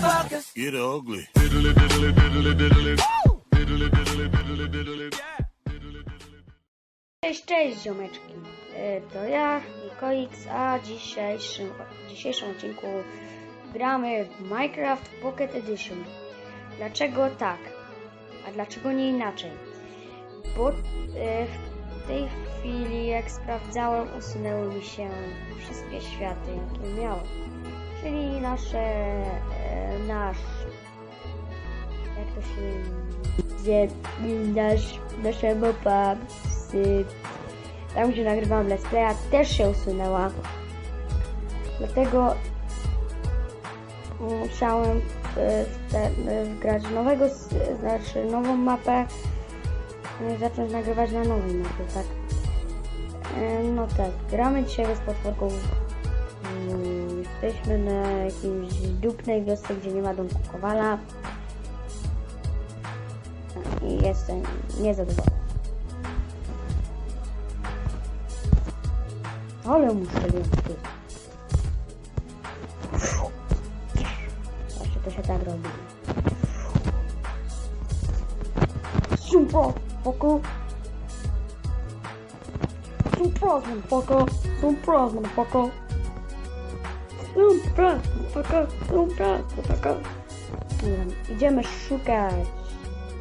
motherfuckers. Get ugly. Cześć, cześć ziomeczki. E, To ja, Mikoix, a dzisiejszym, w dzisiejszym odcinku gramy w Minecraft Pocket Edition. Dlaczego tak? A dlaczego nie inaczej? Bo e, w tej chwili, jak sprawdzałem, usunęły mi się wszystkie światy, jakie miałem. Czyli nasze, e, nasz, jak to się gdzie nasz, nasza mapa z, tam gdzie nagrywam let's playa też się usunęła. Dlatego musiałem e, e, wgrać nowego, znaczy nową mapę zacząć nagrywać na nowej mapie, tak? No tak, gramy dzisiaj z potworką jesteśmy na jakiejś dupnej wiosce, gdzie nie ma domku Kowala i jestem niezadowolony. Ale muszę więcej. Właśnie to się tak robi. Super, poko. Super, poko. Super, poko. Super, poko. Dobra, Idziemy szukać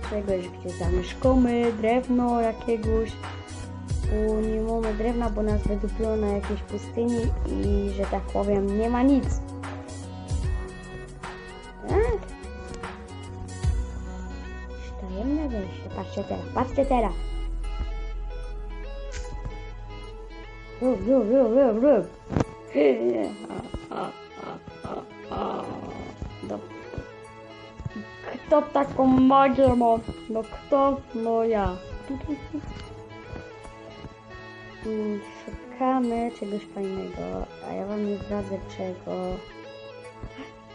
czegoś, gdzie zamieszkamy, drewno jakiegoś. Tu nie mamy drewna, bo nas wydupiło na jakiejś pustyni i, że tak powiem, nie ma nic. Tak? Tajemne wejście. Patrzcie teraz, patrzcie teraz. Rób, rób, rób, rób, rób. Dobra. Kto taką magię ma? No kto? No ja. Szukamy czegoś fajnego, a ja wam nie zdradzę czego.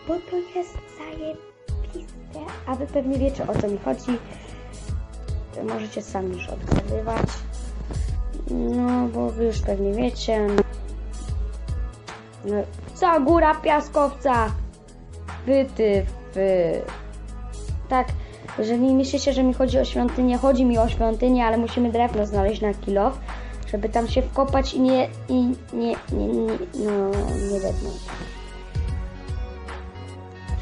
Bo to jest zajebiste. A wy pewnie wiecie o co mi chodzi. Możecie sami już odgadywać. No, bo wy już pewnie wiecie. No, co góra piaskowca? Wy ty, wy. Tak, jeżeli myślicie, że mi chodzi o świątynię, chodzi mi o świątynię, ale musimy drewno znaleźć na kilo, żeby tam się wkopać i nie, i nie, nie, nie no, nie dednąć.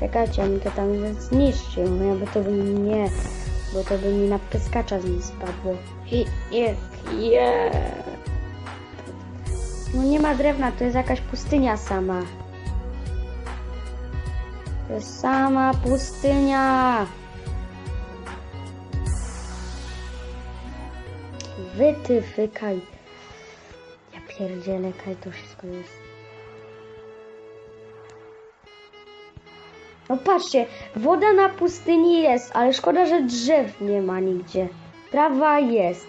Czekajcie, mi to tam zniszczył, no bo to by nie, bo to by mi na pyskacza z nim spadło. Je, je. No nie ma drewna, to jest jakaś pustynia sama. To jest sama pustynia. Wy ty wykaj. Ja pierdzielę, kaj to wszystko jest. No patrzcie, woda na pustyni jest, ale szkoda, że drzew nie ma nigdzie. Trawa jest.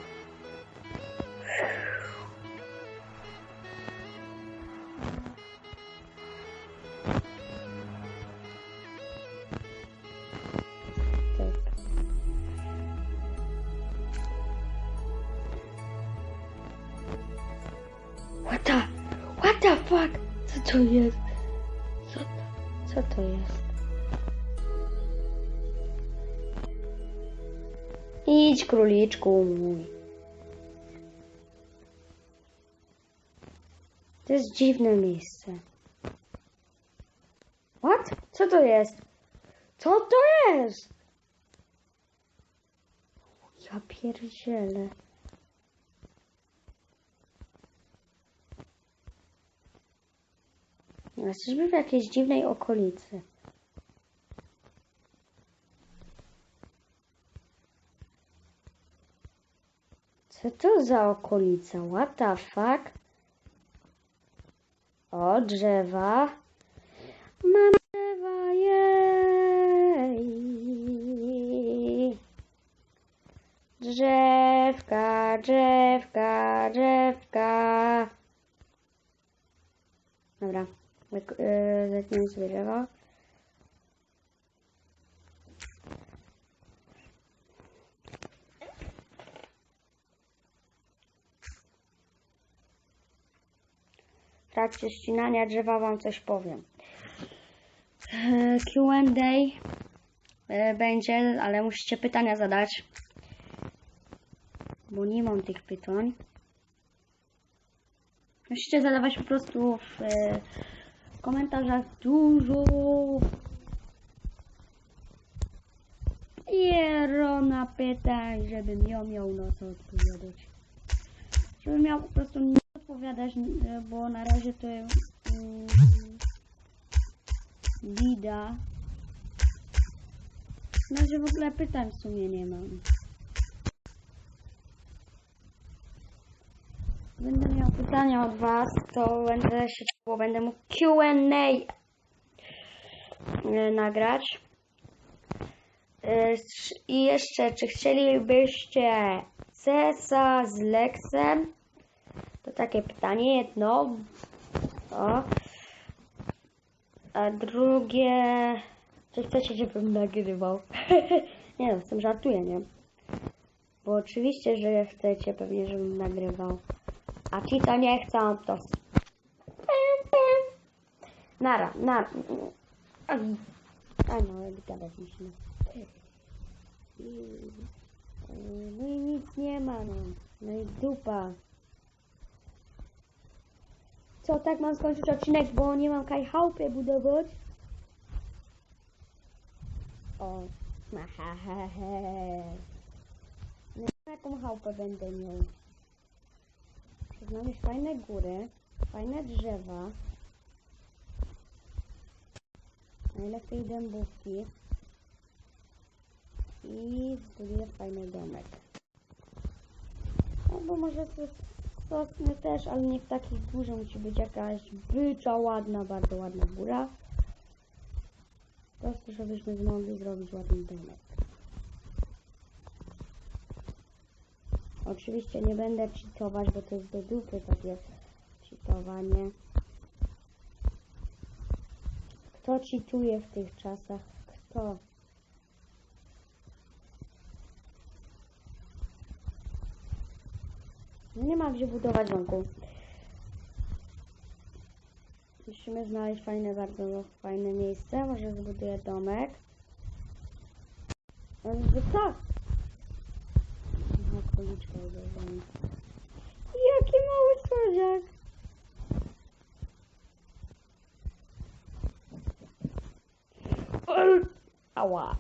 What the, what the fuck? Co to jest? Co, co to jest? Idź króliczku mój. To jest dziwne miejsce. What? Co to jest? Co to jest? Ja pierdzielę. Jesteśmy w jakiejś dziwnej okolicy. Co to za okolica? What the fuck? O, drzewa. Mam drzewa, jej. Drzewka, drzewka, drzewka. Dobra, Yy, zetniemy sobie drzewo. W trakcie ścinania drzewa wam coś powiem. E, Q&A e, będzie, ale musicie pytania zadać. Bo nie mam tych pytań. Musicie zadawać po prostu w komentarzach dużo Jerona pytań, żebym ją miał na co odpowiadać. Żebym miał po prostu nie odpowiadać, bo na razie to mm, bida. No, że w ogóle pytań w sumie nie mam. Będę miał pytania od Was, to będę się, bo będę mógł Q&A e, nagrać. E, I jeszcze, czy chcielibyście Cesa z Lexem? To takie pytanie jedno. O. A drugie, czy chcecie, żebym nagrywał? nie no, z tym żartuję, nie? Bo oczywiście, że chcecie pewnie, żebym nagrywał. A ci, co nie chcą, to... Nara, nara. Aj, no, gadać musimy. No i nic nie ma, no. No i dupa. Co, tak mam skończyć odcinek, bo nie mam kaj chałupy budować? O, ha, ha, ha. No, jaką chałupę będę miał? Znam mieć fajne góry, fajne drzewa. Najlepiej dębówki. I zbuduję fajny domek. Albo może sos- sosny też, ale nie w takich górze musi być jakaś bycza ładna, bardzo ładna góra. Po prostu, żebyśmy mogli zrobić ładny domek. Oczywiście nie będę cheatować, bo to jest do dupy takie cheatowanie. Kto cheatuje w tych czasach? Kto? No Nie ma gdzie budować domku. Musimy znaleźć fajne, bardzo fajne miejsce. Może zbuduję domek. Że tak. Króliczka uderzyłem. Jaki mały słodziak. Ała.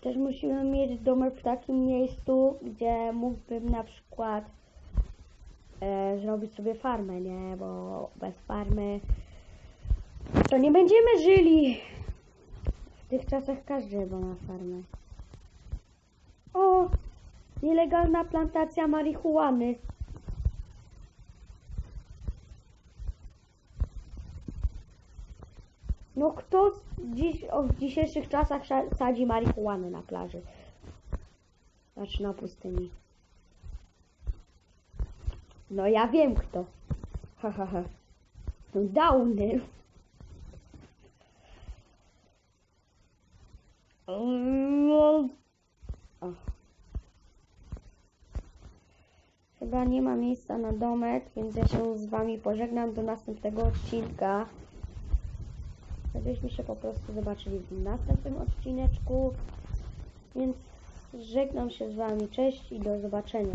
Też musimy mieć domek w takim miejscu, gdzie mógłbym na przykład e, zrobić sobie farmę, nie? Bo bez farmy to nie będziemy żyli. Tych czasach każdy chyba ma farmę. O! Nielegalna plantacja marihuany. No kto dziś, o, w dzisiejszych czasach sadzi marihuanę na plaży? Znaczy na pustyni. No ja wiem kto. Ha ha ha. No Downy. Nie ma miejsca na domek, więc ja się z wami pożegnam do następnego odcinka. Żebyśmy się po prostu zobaczyli w następnym odcineczku. Więc żegnam się z wami. Cześć i do zobaczenia.